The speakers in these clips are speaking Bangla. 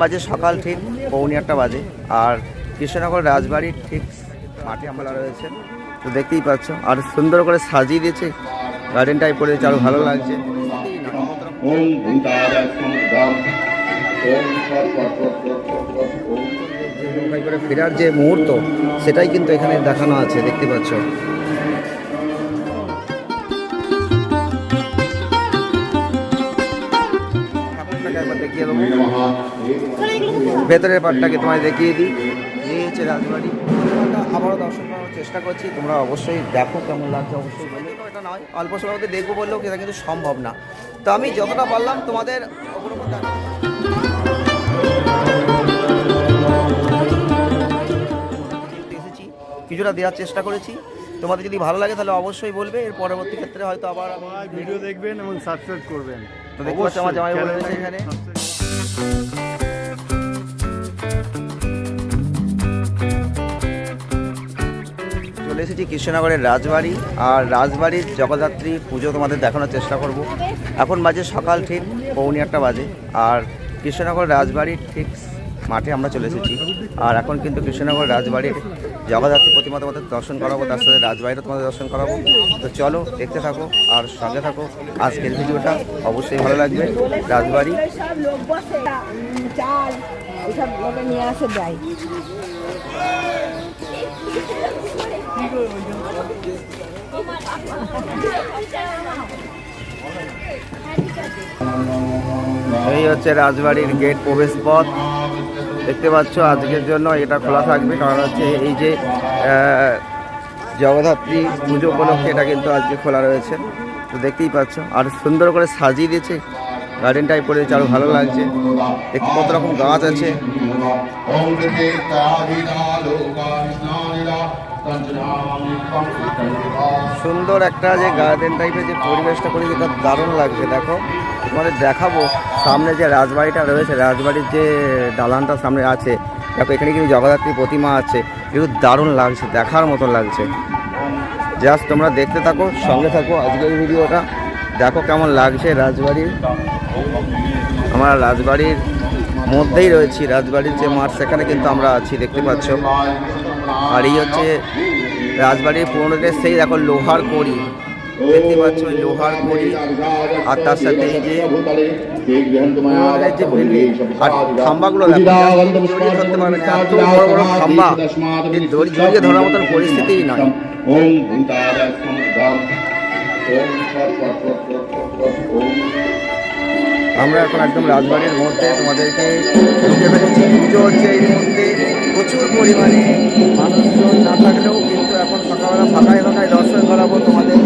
বাজে সকাল ঠিক পৌনে আটটা বাজে। আর কৃষ্ণনগর রাজবাড়ির ঠিক মাঠে আমরা রয়েছে। তো দেখতেই পাচ্ছ, আর সুন্দর করে সাজিয়ে দিয়েছে। গার্ডেনটাই পড়ে আরও ভালো লাগছে। করে ফেরার যে মুহূর্ত সেটাই কিন্তু এখানে দেখানো আছে দেখতে পাচ্ছ দেখিয়ে দেবো ভেতরের পাটটাকে তোমায় দেখিয়ে দিই। এই হচ্ছে রাজবাড়ি। আবারও দর্শন করার চেষ্টা করছি। তোমরা অবশ্যই দেখো কেমন লাগছে অবশ্যই বলো। এটা নয় অল্প সময়ের মধ্যে দেখব বললেও এটা কিন্তু সম্ভব না। তো আমি যতটা পারলাম তোমাদের ওপর ওপর এসেছি। কিছুটা দেওয়ার চেষ্টা করেছি। তোমাদের যদি ভালো লাগে তাহলে অবশ্যই বলবে। এর পরবর্তী ক্ষেত্রে হয়তো আবার ভিডিও দেখবেন এবং সাবস্ক্রাইব করবেন। তো দেখতে পাচ্ছ আমার জামাই বলে এখানে। এসেছি কৃষ্ণনগরের রাজবাড়ি আর রাজবাড়ির জগদ্ধাত্রী পুজো তোমাদের দেখানোর চেষ্টা করব। এখন বাজে সকাল ঠিক পৌনে একটা বাজে আর কৃষ্ণনগর রাজবাড়ির ঠিক মাঠে আমরা চলে এসেছি। আর এখন কিন্তু কৃষ্ণনগর রাজবাড়ির জগদ্ধাত্রী প্রতিমা তোমাদের দর্শন করাবো, তার সাথে রাজবাড়িটা তোমাদের দর্শন করাবো। তো চলো দেখতে থাকো আর সঙ্গে থাকো। আজকের ভিডিওটা অবশ্যই ভালো লাগবে। রাজবাড়ি। নিয়ে আসে দেয়। এই হচ্ছে রাজবাড়ির গেট প্রবেশ পথ দেখতে পাচ্ছ আজকের জন্য এটা খোলা থাকবে, কারণ হচ্ছে এই যে জগদ্ধাত্রী পুজো উপলক্ষে এটা কিন্তু আজকে খোলা রয়েছে। তো দেখতেই পাচ্ছ, আর সুন্দর করে সাজিয়ে দিয়েছে গার্ডেনটাই পড়ে দিয়েছে আরও ভালো লাগছে। দেখতে কত রকম গাছ আছে। সুন্দর একটা যে গার্ডেন টাইপের যে পরিবেশটা করে যেটা দারুণ লাগছে, দেখো। তোমাদের দেখাবো, সামনে যে রাজবাড়িটা রয়েছে, রাজবাড়ির যে দালানটা সামনে আছে, দেখো, এখানে কিন্তু জগদ্ধাত্রী প্রতিমা আছে। কিন্তু দারুণ লাগছে, দেখার মতো লাগছে। জাস্ট তোমরা দেখতে থাকো, সঙ্গে থাকো আজকের ভিডিওটা। দেখো কেমন লাগছে রাজবাড়ির। আমরা রাজবাড়ির মধ্যেই রয়েছি, রাজবাড়ির যে মাঠ, সেখানে কিন্তু আমরা আছি, দেখতে পাচ্ছ। আর এই হচ্ছে রাজবাড়ির পুরোনো দিনের সেই দেখো লোহার কড়ি। দেখতে পাচ্ছ লোহার কড়ি। আর তার সাথে এই যে ধরার মতন পরিস্থিতিই নয় আমরা এখন একদম রাজবাড়ির মধ্যে তোমাদেরকে ঢুকে ফেলেছি। পুজো হচ্ছে এই মুহূর্তে প্রচুর পরিমাণে মানুষজন না থাকলেও কিন্তু এখন সকালবেলা ফাঁকায় ফাঁকায় দর্শন করাবো তোমাদের।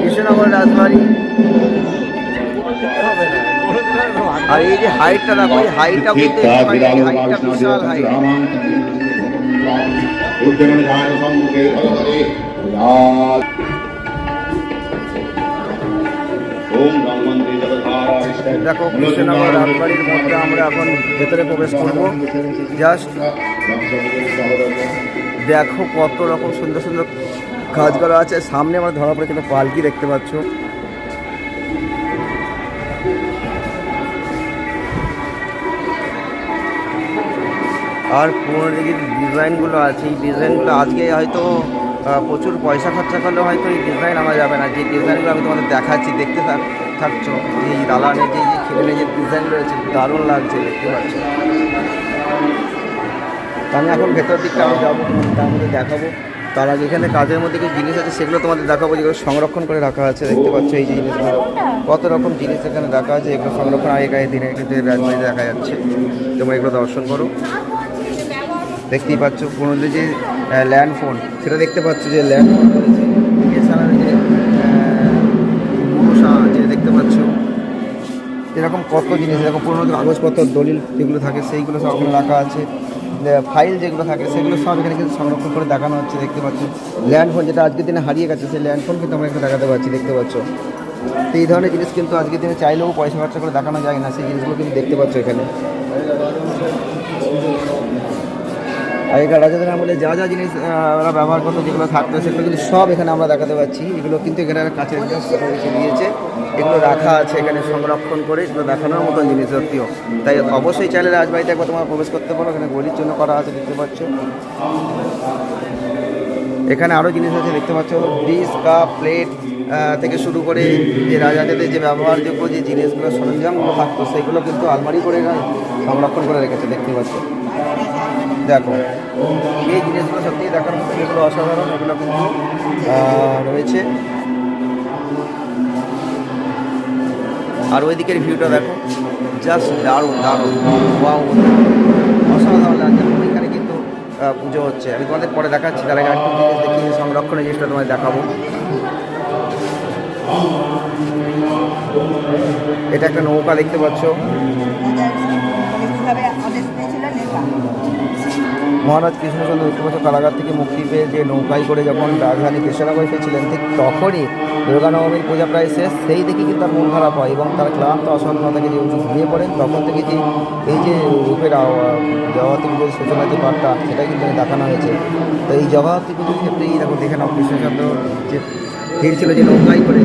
কৃষ্ণনগর রাজবাড়ি। আর এই যে হাইটটা দেখো এই হাইটটা কিন্তু হাইটটা বিশাল হাইট। সম্মুখে দেখো, কৃষ্ণনগর রাজবাড়ির মধ্যে আমরা এখন ভেতরে প্রবেশ করব। জাস্ট দেখো কত রকম সুন্দর সুন্দর কাজ করা আছে। সামনে আমরা ধরা পড়ে কিন্তু পালকি দেখতে পাচ্ছ। আর পুরোনো যে ডিজাইনগুলো আছে, এই ডিজাইনগুলো আজকে হয়তো প্রচুর পয়সা খরচা করলেও হয়তো এই ডিজাইন আনা যাবে না। যে ডিজাইনগুলো আমি তোমাদের দেখাচ্ছি, দেখতে থাক। থাকছো এই দালানে যে খেলে যে ডিজাইন রয়েছে, দারুণ লাগছে, দেখতে পাচ্ছ। আমি এখন ভেতর দিকটা আমি যাব তার মধ্যে দেখাবো। তার আগে এখানে কাজের মধ্যে কিছু জিনিস আছে, সেগুলো তোমাদের দেখাবো, যেগুলো সংরক্ষণ করে রাখা আছে, দেখতে পাচ্ছ এই জিনিসগুলো। কত রকম জিনিস এখানে রাখা আছে, এগুলো সংরক্ষণ আগেকার দিনে কিন্তু দেখা যাচ্ছে। তোমরা এগুলো দর্শন করো। দেখতেই পাচ্ছ পুরোনো যে ল্যান্ড ফোন সেটা দেখতে পাচ্ছ যে ল্যান্ড ফোন রয়েছে এছাড়া যে পুরুষা যে দেখতে পাচ্ছ এরকম কত জিনিস, এরকম পুরোনো কাগজপত্র, দলিল যেগুলো থাকে, সেইগুলো সব রাখা আছে। ফাইল যেগুলো থাকে, সেগুলো সব এখানে কিন্তু সংরক্ষণ করে দেখানো হচ্ছে, দেখতে পাচ্ছ। ল্যান্ড ফোন যেটা আজকের দিনে হারিয়ে গেছে, সেই ল্যান্ড ফোন কিন্তু আমরা একটু দেখাতে পাচ্ছি, দেখতে পাচ্ছ। তো এই ধরনের জিনিস কিন্তু আজকের দিনে চাইলেও পয়সা খরচা করে দেখানো যায় না, সেই জিনিসগুলো কিন্তু দেখতে পাচ্ছ এখানে। আগেকার রাজাদের আমলে যা যা জিনিস ওরা ব্যবহার করতো, যেগুলো থাকতো, সেগুলো কিন্তু সব এখানে আমরা দেখাতে পাচ্ছি। এগুলো কিন্তু এখানে রেখে দিয়েছে। এগুলো রাখা আছে এখানে সংরক্ষণ করে, এগুলো দেখানোর মতন জিনিস সত্যিও। তাই অবশ্যই চাইলে রাজবাড়িতে একবার তোমার প্রবেশ করতে পারো। এখানে গলির জন্য করা আছে, দেখতে পাচ্ছ। এখানে আরও জিনিস আছে, দেখতে পাচ্ছ। ডিস কাপ প্লেট থেকে শুরু করে যে রাজাদের যে ব্যবহারযোগ্য যে জিনিসগুলো, সরঞ্জামগুলো থাকতো, সেগুলো কিন্তু আলমারি করে সংরক্ষণ করে রেখেছে, দেখতে পাচ্ছ। দেখো, এই জিনিসগুলো সত্যিই দেখার এগুলো অসাধারণ, এগুলো কিন্তু রয়েছে। আর ওই দিকের ভিউটা দেখো জাস্ট দারুণ দারুণ। অসাধারণ লাগছে। ওইখানে কিন্তু পুজো হচ্ছে। আমি তোমাদের পরে দেখাচ্ছি, তার আগে একটু জিনিস দেখি সংরক্ষণের জিনিসটা তোমাদের দেখাবো। এটা একটা নৌকা দেখতে পাচ্ছ। মহারাজ কৃষ্ণচন্দ্র পাচ্ছ কারাগার থেকে মুক্তি পেয়ে যে নৌকায় করে যখন রাজধানী কৃষ্ণনগর এসেছিলেন, ঠিক তখনই দুর্গা নবমীর পূজা প্রায় শেষ। সেই দেখে কিন্তু তার মন খারাপ হয় এবং তার ক্লান্ত অসন্ন থেকে যে ঘুমিয়ে পড়েন, তখন থেকে যে এই যে রূপের জগতী পুজোর সূচনা যে পাঠটা সেটা কিন্তু দেখানো হয়েছে। তো এই জগতী পুজোর ক্ষেত্রেই দেখো দেখে নাও কৃষ্ণচন্দ্র যে ফিরছিল যে নৌকায় করে,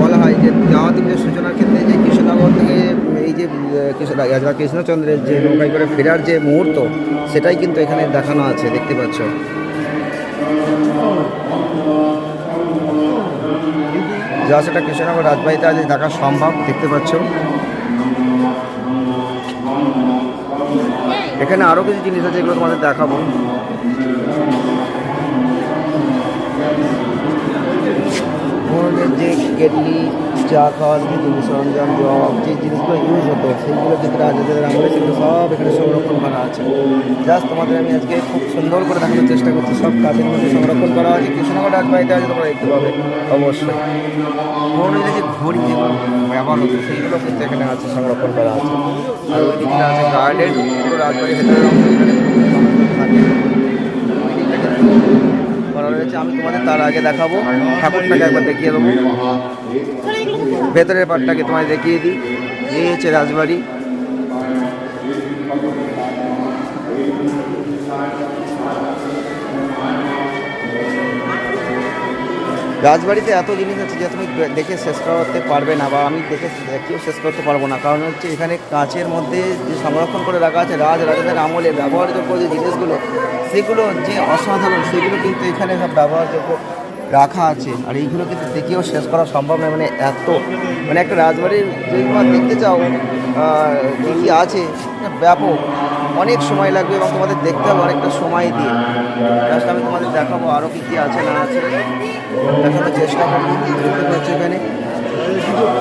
বলা হয় যে জগতী পুজোর সূচনার ক্ষেত্রে যে যে রাজা কৃষ্ণচন্দ্রের যে নৌকায় করে ফেরার যে মুহূর্ত, সেটাই কিন্তু এখানে দেখানো আছে, দেখতে পাচ্ছ। যা সেটা কৃষ্ণনগর রাজবাড়িতে আজ দেখা সম্ভব, দেখতে পাচ্ছ। এখানে আরও কিছু জিনিস আছে যেগুলো তোমাদের দেখাবো। যে কেটলি চা খাওয়ার যে জিনিস সরঞ্জাম জব যে জিনিসগুলো ইউজ হতো সেইগুলো কিন্তু রাজাদের আমলে সেগুলো সব এখানে সংরক্ষণ করা আছে। জাস্ট তোমাদের আমি আজকে খুব সুন্দর করে দেখানোর চেষ্টা করছি সব কাজের মধ্যে সংরক্ষণ করা আছে। কৃষ্ণনগর রাজবাড়িতে আছে তোমরা দেখতে পাবে। অবশ্যই। পুরোনো যে ঘড়ি যেগুলো ব্যবহার হতো সেইগুলো কিন্তু এখানে আছে সংরক্ষণ করা আছে। আর ওই দিকটা আছে গার্ডেন পুরো রাজবাড়ির ভেতরে করা রয়েছে আমি তোমাদের তার আগে দেখাবো। ঠাকুরটাকে একবার দেখিয়ে দেবো। ভেতরের পাটটাকে তোমায় দেখিয়ে দিই। এই হচ্ছে রাজবাড়ি। রাজবাড়িতে এত জিনিস আছে যে তুমি দেখে শেষ করতে পারবে না বা আমি দেখে কেউ শেষ করতে পারব না। কারণ হচ্ছে এখানে কাঁচের মধ্যে যে সংরক্ষণ করে রাখা আছে, রাজ, রাজাদের আমলে ব্যবহারযোগ্য যে জিনিসগুলো, সেগুলো যে অসাধারণ, সেগুলো কিন্তু এখানে সব ব্যবহারযোগ্য। রাখা আছে। আর এইগুলো কিন্তু দেখেও শেষ করা সম্ভব নয়। মানে এত মানে একটা রাজবাড়ির যদি তোমার দেখতে চাও কি কী আছে ব্যাপক। অনেক সময় লাগবে এবং তোমাদের দেখতে হবে অনেকটা সময় দিয়ে। জাস্ট আমি তোমাদের দেখাবো আরও কী কী আছে না আছে। দেখানোর চেষ্টা করব। এখানে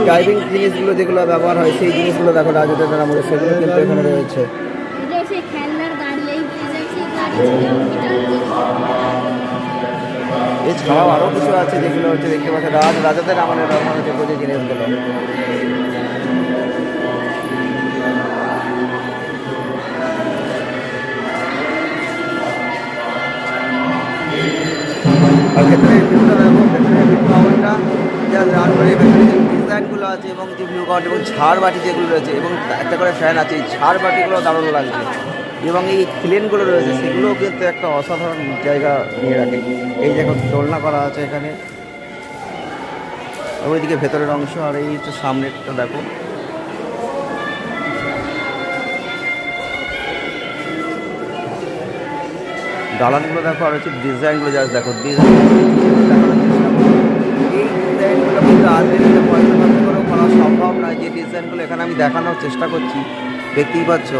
ড্রাইভিং জিনিসগুলো যেগুলো ব্যবহার হয়, সেই জিনিসগুলো দেখো রাজাদের আমলে সেগুলো কিন্তু এখানে রয়েছে। এছাড়াও আরও কিছু আছে যেগুলো হচ্ছে দেখতে পাচ্ছি রাজ, রাজাদের আমলের ব্যবহার যোগ্য যে জিনিসগুলো ডিজাইনগুলো আছে এবং যে ভিউ কাউন্ট এবং বাটি যেগুলো রয়েছে, এবং একটা করে ফ্যান আছে, এই ঝাড় বাটিগুলো দারুণ লাগছে। এবং এই ক্লেনগুলো রয়েছে, সেগুলোও কিন্তু একটা অসাধারণ জায়গা নিয়ে রাখে। এই দেখো, দোলনা করা আছে এখানে। ওইদিকে ভেতরের অংশ, আর এই হচ্ছে সামনেরটা, দেখো। দালানগুলো দেখো, আর হচ্ছে ডিজাইনগুলো জাস্ট দেখো, ডিজাইন এই ডিজাইনগুলো কিন্তু আজকে করা সম্ভব নয়। যে ডিজাইনগুলো এখানে আমি দেখানোর চেষ্টা করছি, দেখতেই পাচ্ছ।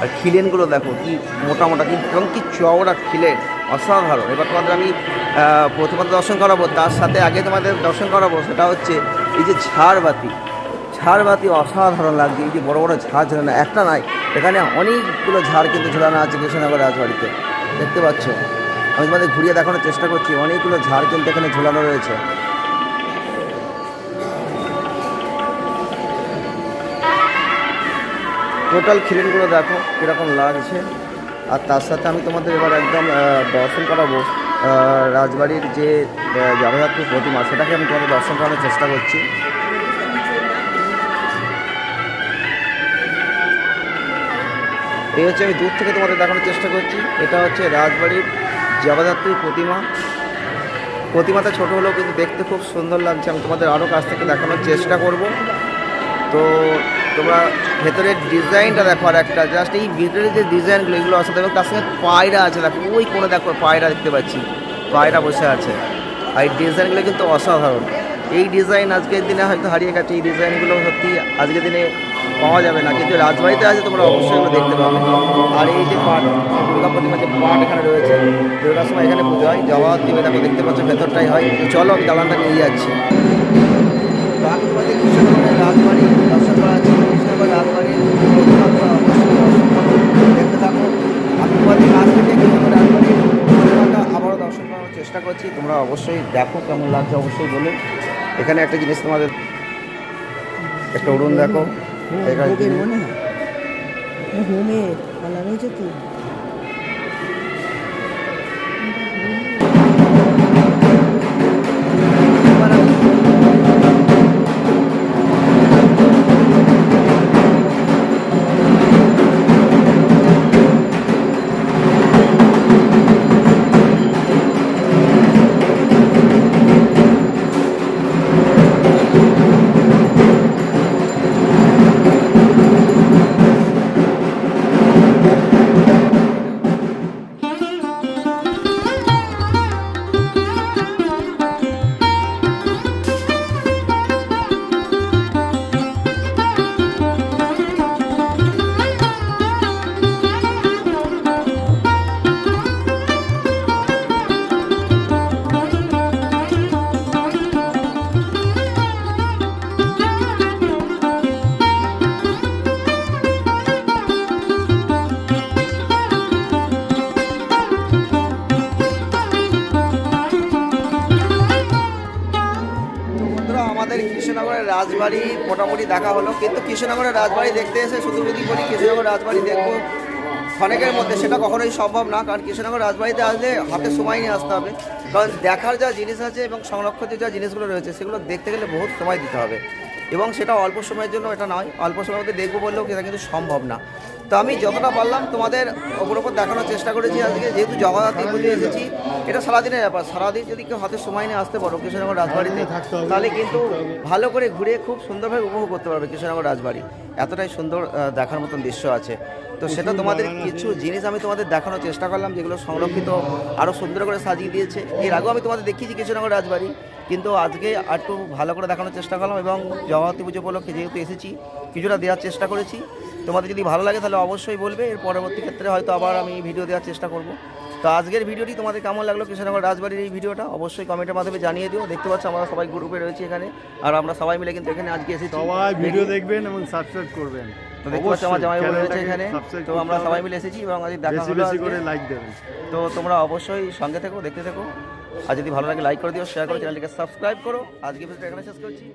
আর খিলেনগুলো দেখো কি মোটা মোটা কি এবং কি চওড়া খিলেন, অসাধারণ। এবার তোমাদের আমি প্রথমত দর্শন করাবো, তার সাথে আগে তোমাদের দর্শন করাবো, সেটা হচ্ছে এই যে ঝাড়বাতি। ঝাড়বাতি অসাধারণ লাগছে, এই যে বড় বড় ঝাড় ঝোলানো, একটা নাই এখানে অনেকগুলো ঝাড় কিন্তু ঝোলানো আছে কৃষ্ণনগর রাজবাড়িতে দেখতে পাচ্ছ? আমি তোমাদের ঘুরিয়ে দেখানোর চেষ্টা করছি, অনেকগুলো ঝাড় কিন্তু এখানে ঝোলানো রয়েছে। টোটাল খিলেনগুলো দেখো কীরকম লাগছে। আর তার সাথে আমি তোমাদের এবার একদম দর্শন করাবো। রাজবাড়ির যে জগদ্ধাত্রী প্রতিমা, সেটাকে আমি তোমাদের দর্শন করানোর চেষ্টা করছি। এই হচ্ছে আমি দূর থেকে তোমাদের দেখানোর চেষ্টা করছি। এটা হচ্ছে রাজবাড়ির জগদ্ধাত্রী প্রতিমা। প্রতিমাটা ছোটো হলেও কিন্তু দেখতে খুব সুন্দর লাগছে। আমি তোমাদের আরও কাছ থেকে দেখানোর চেষ্টা করব। তো তোমরা ভেতরের ডিজাইনটা দেখো আর একটা জাস্ট এই ভিতরের যে ডিজাইনগুলো, এগুলো আছে, দেখো তার সঙ্গে পায়রা আছে, দেখো, ওই কোনো দেখো পায়রা দেখতে পাচ্ছি, পায়রা বসে আছে। আর এই ডিজাইনগুলো কিন্তু অসাধারণ। এই ডিজাইন আজকের দিনে হয়তো হারিয়ে গেছে, এই ডিজাইনগুলো সত্যি আজকের দিনে পাওয়া যাবে না, কিন্তু রাজবাড়িতে আছে, তোমরা অবশ্যই এগুলো দেখতে পাবে। আর এই যে পাট, দুর্গা প্রতিমা যে পাট এখানে রয়েছে, দুর্গার সময় এখানে পুজো হয় জবাব দিবে দেখো, দেখতে পাচ্ছ, ভেতরটাই হয়। চলো, আমি দালানটা নিয়ে যাচ্ছি। তোমাদের কৃষ্ণনগরের রাজবাড়ি দর্শন করা আছে কৃষ্ণনগর রাজবাড়ির অবশ্যই দর্শন করো দেখতে থাকো আমি কাছ থেকে কৃষ্ণনগর রাজবাড়ির প্রতিমাটা আবারও দর্শন করার চেষ্টা করছি। তোমরা অবশ্যই দেখো কেমন লাগছে অবশ্যই বলে। এখানে একটা জিনিস তোমাদের একটা উড়ুন দেখো। এখানে হোমের বলা রয়েছে তো? মোটামুটি দেখা হলো। কিন্তু কৃষ্ণনগরের রাজবাড়ি দেখতে এসে শুধু যদি বলি কৃষ্ণনগর রাজবাড়ি দেখব ক্ষণেকের মধ্যে। সেটা কখনোই সম্ভব না, কারণ কৃষ্ণনগর রাজবাড়িতে আসলে হাতে সময় নিয়ে আসতে হবে। কারণ দেখার যা জিনিস আছে এবং সংরক্ষিত যা জিনিসগুলো রয়েছে, সেগুলো দেখতে গেলে বহুত সময় দিতে হবে। এবং সেটা অল্প সময়ের জন্য এটা নয়, অল্প সময়ের মধ্যে দেখব বললেও সেটা কিন্তু সম্ভব না। তো আমি যতটা পারলাম তোমাদের ওপর ওপর দেখানোর চেষ্টা করেছি আজকে। যেহেতু জগদ্ধাত্রী পুজো এসেছি এটা সারাদিনের ব্যাপার। সারাদিন যদি কেউ হাতে সময় নিয়ে আসতে পারো কৃষ্ণনগর রাজবাড়িতে তাহলে কিন্তু ভালো করে ঘুরে খুব সুন্দরভাবে উপভোগ করতে পারবে কৃষ্ণনগর রাজবাড়ি। এতটাই সুন্দর দেখার মতন দৃশ্য আছে। তো সেটা তোমাদের কিছু জিনিস আমি তোমাদের দেখানোর চেষ্টা করলাম যেগুলো সংরক্ষিত আরও সুন্দর করে সাজিয়ে দিয়েছে। এর আগেও আমি তোমাদের দেখিয়েছি কৃষ্ণনগর রাজবাড়ি কিন্তু আজকে আর একটু ভালো করে দেখানোর চেষ্টা করলাম এবং জগদ্ধাত্রী পুজো উপলক্ষে যেহেতু এসেছি কিছুটা দেওয়ার চেষ্টা করেছি। তোমাদের যদি ভালো লাগে তাহলে অবশ্যই বলবে এর পরবর্তী ক্ষেত্রে হয়তো আবার আমি ভিডিও দেওয়ার চেষ্টা করব। তো আজকের ভিডিওটি তোমাদের কেমন লাগল কৃষ্ণনগর রাজবাড়ির এই ভিডিওটা অবশ্যই কমেন্টের মাধ্যমে জানিয়ে দিও। দেখতে পাচ্ছ আমরা সবাই গ্রুপে রয়েছি এখানে আর আমরা সবাই মিলে কিন্তু এখানে আজকে এসেছি। সবাই ভিডিও দেখবেন এবং সাবস্ক্রাইব করবেন। তো দেখতে পাচ্ছ আমার জামাই রয়েছে এখানে। তো আমরা সবাই মিলে এসেছি এবং আজকে দেখা হলো করে লাইক দেবেন। তো তোমরা অবশ্যই সঙ্গে থেকো দেখতে থেকো। আর যদি ভালো লাগে লাইক করে দিও শেয়ার করো চ্যানেলটিকে সাবস্ক্রাইব করো। আজকে ভিডিওটা এখানে শেষ করছি।